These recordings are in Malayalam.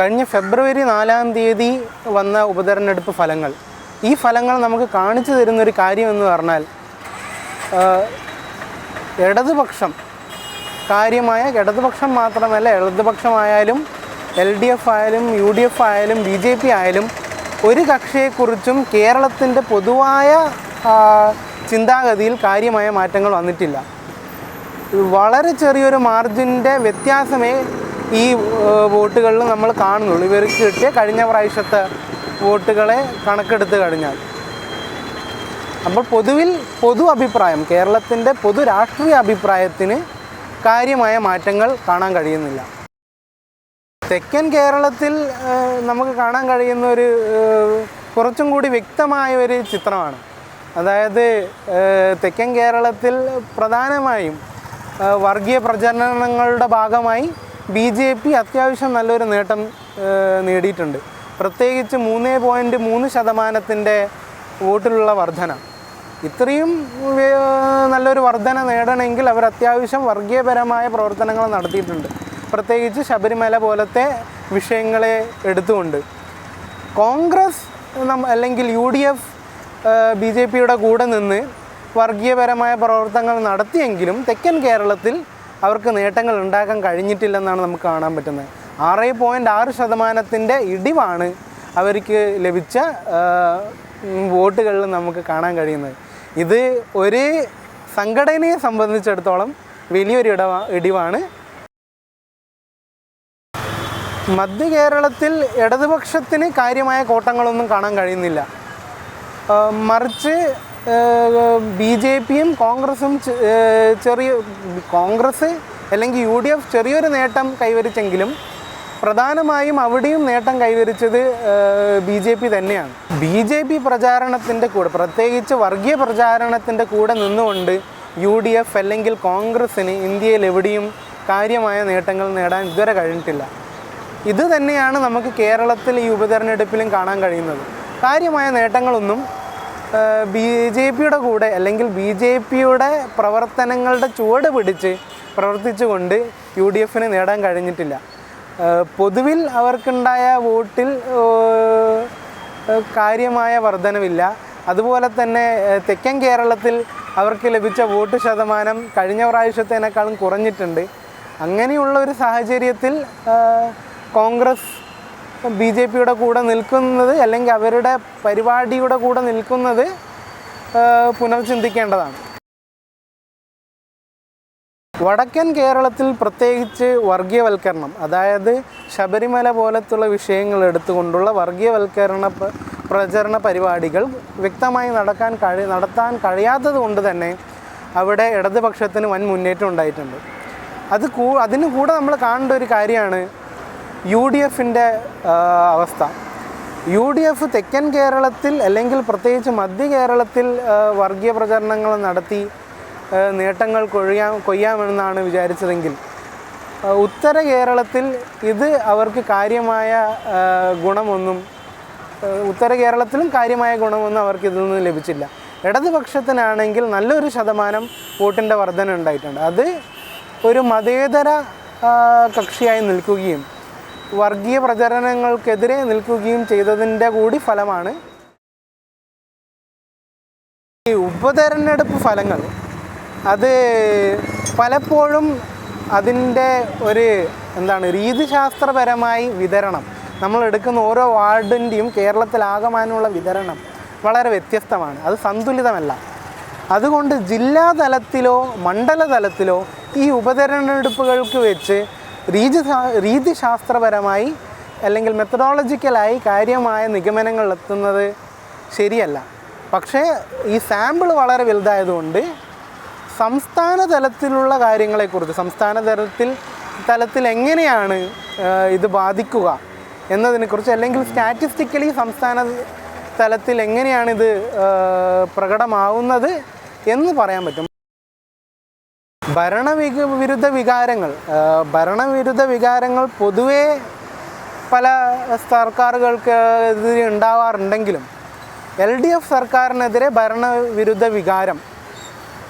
കഴിഞ്ഞ ഫെബ്രുവരി നാലാം തീയതി വന്ന ഉപതെരഞ്ഞെടുപ്പ് ഫലങ്ങൾ. ഈ ഫലങ്ങൾ നമുക്ക് കാണിച്ചു തരുന്നൊരു കാര്യമെന്ന് പറഞ്ഞാൽ ഇടതുപക്ഷം കാര്യമായ ഇടതുപക്ഷം മാത്രമല്ല ഇടതുപക്ഷമായാലും എൽ ഡി എഫ് ആയാലും യു ഡി എഫ് ആയാലും ബി ജെ പി ആയാലും ഒരു കക്ഷിയെക്കുറിച്ചും കേരളത്തിന്റെ പൊതുവായ ചിന്താഗതിയിൽ കാര്യമായ മാറ്റങ്ങൾ വന്നിട്ടില്ല. വളരെ ചെറിയൊരു മാർജിന്റെ വ്യത്യാസമേ ഈ വോട്ടുകളിൽ നമ്മൾ കാണുന്നുള്ളൂ. ഇവർക്ക് കിട്ടിയ കഴിഞ്ഞ പ്രാവശ്യത്തെ വോട്ടുകളെ കണക്കെടുത്ത് കഴിഞ്ഞാൽ. അപ്പോൾ പൊതുവിൽ പൊതു അഭിപ്രായം കേരളത്തിന്റെ പൊതു രാഷ്ട്രീയ അഭിപ്രായത്തിന് കാര്യമായ മാറ്റങ്ങൾ കാണാൻ കഴിയുന്നില്ല. തെക്കൻ കേരളത്തിൽ നമുക്ക് കാണാൻ കഴിയുന്ന ഒരു കുറച്ചും കൂടി വ്യക്തമായ ഒരു ചിത്രമാണ്. അതായത് തെക്കൻ കേരളത്തിൽ പ്രധാനമായും വർഗീയ പ്രചരണങ്ങളുടെ ഭാഗമായി ബി ജെ പി അത്യാവശ്യം നല്ലൊരു നേട്ടം നേടിയിട്ടുണ്ട്. പ്രത്യേകിച്ച് മൂന്ന് പോയിന്റ് മൂന്ന് ശതമാനത്തിന്റെ വോട്ടിലുള്ള വർധന. ഇത്രയും നല്ലൊരു വർധന നേടണമെങ്കിൽ അവർ അത്യാവശ്യം വർഗീയപരമായ പ്രവർത്തനങ്ങൾ നടത്തിയിട്ടുണ്ട്. പ്രത്യേകിച്ച് ശബരിമല പോലത്തെ വിഷയങ്ങളെ എടുത്തുകൊണ്ട്. കോൺഗ്രസ് അല്ലെങ്കിൽ U D F B J പിയുടെ കൂടെ നിന്ന് വർഗീയപരമായ പ്രവർത്തനങ്ങൾ നടത്തിയെങ്കിലും തെക്കൻ കേരളത്തിൽ അവർക്ക് നേട്ടങ്ങൾ ഉണ്ടാക്കാൻ കഴിഞ്ഞിട്ടില്ലെന്നാണ് നമുക്ക് കാണാൻ പറ്റുന്നത്. ആറ് പോയിന്റ് ആറ് ശതമാനത്തിന്റെ ഇടിവാണ് അവർക്ക് ലഭിച്ച വോട്ടുകളിൽ നമുക്ക് കാണാൻ കഴിയുന്നത്. ഇത് ഒരു സംഘടനയെ സംബന്ധിച്ചിടത്തോളം വലിയൊരു ഇടവ ഇടിവാണ്. മധ്യ കേരളത്തിൽ ഇടതുപക്ഷത്തിന് കാര്യമായ കോട്ടങ്ങളൊന്നും കാണാൻ കഴിയുന്നില്ല. മറിച്ച് ബി ജെ പിയും കോൺഗ്രസും ചെറിയ കോൺഗ്രസ് അല്ലെങ്കിൽ യു ഡി എഫ് ചെറിയൊരു നേട്ടം കൈവരിച്ചെങ്കിലും പ്രധാനമായും അവിടെയും നേട്ടം കൈവരിച്ചത് ബി ജെ പി തന്നെയാണ്. ബി ജെ പി പ്രചാരണത്തിന്റെ കൂടെ പ്രത്യേകിച്ച് വർഗീയ പ്രചാരണത്തിന്റെ കൂടെ നിന്നുകൊണ്ട് യു ഡി എഫ് അല്ലെങ്കിൽ കോൺഗ്രസ്സിന് ഇന്ത്യയിൽ എവിടെയും കാര്യമായ നേട്ടങ്ങൾ നേടാൻ ഇതുവരെ കഴിഞ്ഞിട്ടില്ല. ഇത് തന്നെയാണ് നമുക്ക് കേരളത്തിൽ ഈ ഉപതെരഞ്ഞെടുപ്പിലും കാണാൻ കഴിയുന്നത്. കാര്യമായ നേട്ടങ്ങളൊന്നും ബി ജെ പിയുടെ കൂടെ അല്ലെങ്കിൽ ബി ജെ പിയുടെ പ്രവർത്തനങ്ങളുടെ ചുവട് പിടിച്ച് പ്രവർത്തിച്ചുകൊണ്ട് യു ഡി എഫിന് നേടാൻ കഴിഞ്ഞിട്ടില്ല. പൊതുവിൽ അവർക്കുണ്ടായ വോട്ടിൽ കാര്യമായ വർധനവില്ല. അതുപോലെ തന്നെ തെക്കൻ കേരളത്തിൽ അവർക്ക് ലഭിച്ച വോട്ട് ശതമാനം കഴിഞ്ഞ പ്രാവശ്യത്തേനേക്കാളും കുറഞ്ഞിട്ടുണ്ട്. അങ്ങനെയുള്ള ഒരു സാഹചര്യത്തിൽ ആ, കോൺഗ്രസ് ബി ജെ പിയുടെ കൂടെ നിൽക്കുന്നത് അല്ലെങ്കിൽ അവരുടെ പരിപാടിയുടെ കൂടെ നിൽക്കുന്നത് പുനർചിന്തിക്കേണ്ടതാണ്. വടക്കൻ കേരളത്തിൽ പ്രത്യേകിച്ച് വർഗീയവൽക്കരണം അതായത് ശബരിമല പോലത്തുള്ള വിഷയങ്ങൾ എടുത്തുകൊണ്ടുള്ള വർഗീയവൽക്കരണ പ്രചരണ പരിപാടികൾ വ്യക്തമായി നടക്കാൻ കഴി നടത്താൻ കഴിയാത്തത് കൊണ്ട് തന്നെ അവിടെ ഇടതുപക്ഷത്തിന് വൻ മുന്നേറ്റം ഉണ്ടായിട്ടുണ്ട്. അത് കൂ അതിന് കൂടെ നമ്മൾ കാണേണ്ട ഒരു കാര്യമാണ് യു ഡി എഫിന്റെ അവസ്ഥ. യു ഡി എഫ് തെക്കൻ കേരളത്തിൽ അല്ലെങ്കിൽ പ്രത്യേകിച്ച് മധ്യ കേരളത്തിൽ വർഗീയ പ്രചരണങ്ങൾ നടത്തി നേട്ടങ്ങൾ കൊഴിയാം കൊയ്യാമെന്നാണ് വിചാരിച്ചതെങ്കിൽ ഉത്തര കേരളത്തിൽ ഇത് അവർക്ക് കാര്യമായ ഗുണമൊന്നും ഉത്തര കേരളത്തിലും കാര്യമായ ഗുണമൊന്നും അവർക്ക് ഇതൊന്നും ലഭിച്ചില്ല. ഇടതുപക്ഷത്തിനാണെങ്കിൽ നല്ലൊരു ശതമാനം വോട്ടിന്റെ വർധന ഉണ്ടായിട്ടുണ്ട്. അത് ഒരു മതേതര കക്ഷിയായി നിൽക്കുകയും വർഗീയ പ്രചരണങ്ങൾക്കെതിരെ നിൽക്കുകയും ചെയ്തതിന്റെ കൂടി ഫലമാണ് ഈ ഉപതെരഞ്ഞെടുപ്പ് ഫലങ്ങൾ. അത് പലപ്പോഴും അതിന്റെ ഒരു എന്താണ് രീതിശാസ്ത്രപരമായി വിതരണം. നമ്മൾ എടുക്കുന്ന ഓരോ വാർഡിന്റെയും കേരളത്തിലാകമാനുള്ള വിതരണം വളരെ വ്യത്യസ്തമാണ്. അത് സന്തുലിതമല്ല. അതുകൊണ്ട് ജില്ലാ തലത്തിലോ മണ്ഡല തലത്തിലോ ഈ ഉപതെരഞ്ഞെടുപ്പുകൾക്ക് വെച്ച് രീതി രീതിശാസ്ത്രപരമായി അല്ലെങ്കിൽ മെത്തഡോളജിക്കലായി കാര്യമായ നിഗമനങ്ങളിലെത്തുന്നത് ശരിയല്ല. പക്ഷേ ഈ സാമ്പിൾ വളരെ വലുതായതുകൊണ്ട് സംസ്ഥാന തലത്തിലുള്ള കാര്യങ്ങളെക്കുറിച്ച് സംസ്ഥാന തലത്തിൽ തലത്തിൽ എങ്ങനെയാണ് ഇത് ബാധിക്കുക എന്നതിനെക്കുറിച്ച് അല്ലെങ്കിൽ സ്റ്റാറ്റിസ്റ്റിക്കലി സംസ്ഥാന തലത്തിൽ എങ്ങനെയാണിത് പ്രകടമാവുന്നത് എന്ന് പറയാൻ പറ്റും. ഭരണവിക വിരുദ്ധ വികാരങ്ങൾ ഭരണവിരുദ്ധ വികാരങ്ങൾ പൊതുവേ പല സർക്കാരുകൾക്ക് എതിരെ ഉണ്ടാവാറുണ്ടെങ്കിലും എൽ ഡി എഫ് സർക്കാരിനെതിരെ ഭരണവിരുദ്ധ വികാരം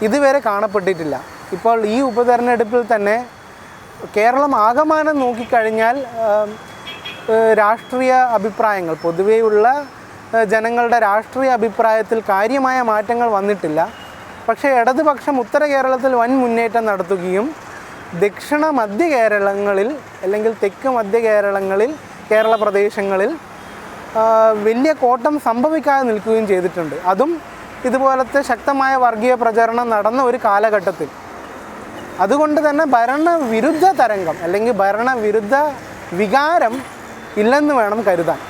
ഇതുവരെ കാണപ്പെട്ടിട്ടില്ല. ഇപ്പോൾ ഈ ഉപതെരഞ്ഞെടുപ്പിൽ തന്നെ കേരളം ആകമാനം നോക്കിക്കഴിഞ്ഞാൽ രാഷ്ട്രീയ അഭിപ്രായങ്ങൾ പൊതുവെയുള്ള ജനങ്ങളുടെ രാഷ്ട്രീയ അഭിപ്രായത്തിൽ കാര്യമായ മാറ്റങ്ങൾ വന്നിട്ടില്ല. പക്ഷേ ഇടതുപക്ഷം ഉത്തര കേരളത്തിൽ വൻ മുന്നേറ്റം നടത്തുകയും ദക്ഷിണ മധ്യ കേരളങ്ങളിൽ അല്ലെങ്കിൽ തെക്ക് മധ്യ കേരളങ്ങളിൽ കേരള പ്രദേശങ്ങളിൽ വലിയ കോട്ടം സംഭവിക്കാതെ നിൽക്കുകയും ചെയ്തിട്ടുണ്ട്. അതും ഇതുപോലത്തെ ശക്തമായ വർഗീയ പ്രചരണം നടന്ന ഒരു കാലഘട്ടത്തിൽ. അതുകൊണ്ട് തന്നെ ഭരണവിരുദ്ധ തരംഗം അല്ലെങ്കിൽ ഭരണവിരുദ്ധ വികാരം ഇല്ലെന്ന് വേണം കരുതാൻ.